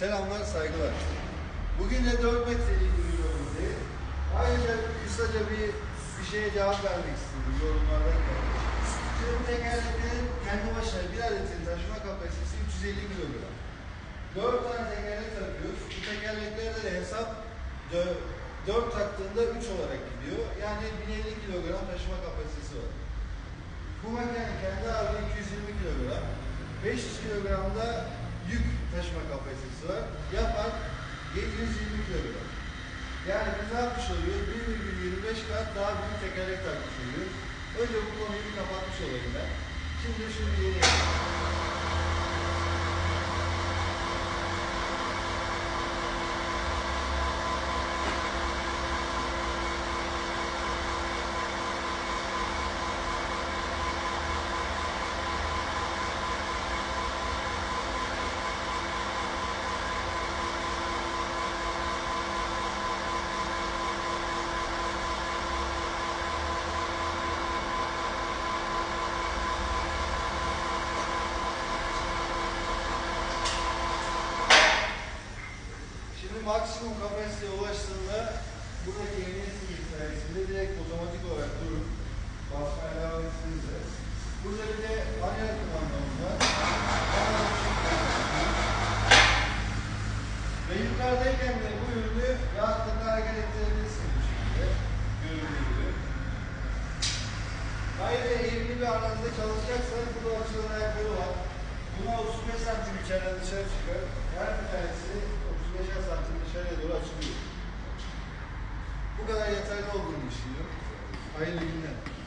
Selamlar, saygılar. Bugün de 4 metrelik bir videomuzdayız. Ayrıca kısaca bir, bir şeye cevap vermek istedim yorumlardan. Şimdi bu tekerleklerin kendi başına bir adetin taşıma kapasitesi 350 kilogram. 4 tane tekerlek takıyoruz. Bu tekerleklerde de hesap 4 taktığında 3 olarak gidiyor. Yani 1050 kilogram taşıma kapasitesi var. Bu makinenin kendi ağırlığı 220 kilogram. 500 kilogramda taşıma kapasitesi var. Yapar 720 kilogram. Yani biz ne yapmış oluyoruz? 1,25 kat daha büyük tekerlek takmış oluyoruz. Önce bu konuyu kapatmış olayım ben. Şimdi şunu yeni yapalım. Şimdi maksimum kapasiteye ulaştığında buradaki emniyet sayesinde direkt otomatik olarak durup basmaya devam ettiğinizde burada bir de manuel kumandamız var. Ve yukarıdayken de bu ürünü rahatlıkla hareket ettirebilirsiniz bu şekilde. Görüldüğü gibi. Ayrıca eğimli bir arazide çalışacaksanız burada açılan ayakları var. Buna 35 santim içeriden dışarı çıkıyor. Her bir tanesi 35 santim yeterli olduğunu düşünüyorum. Hayırlı günler.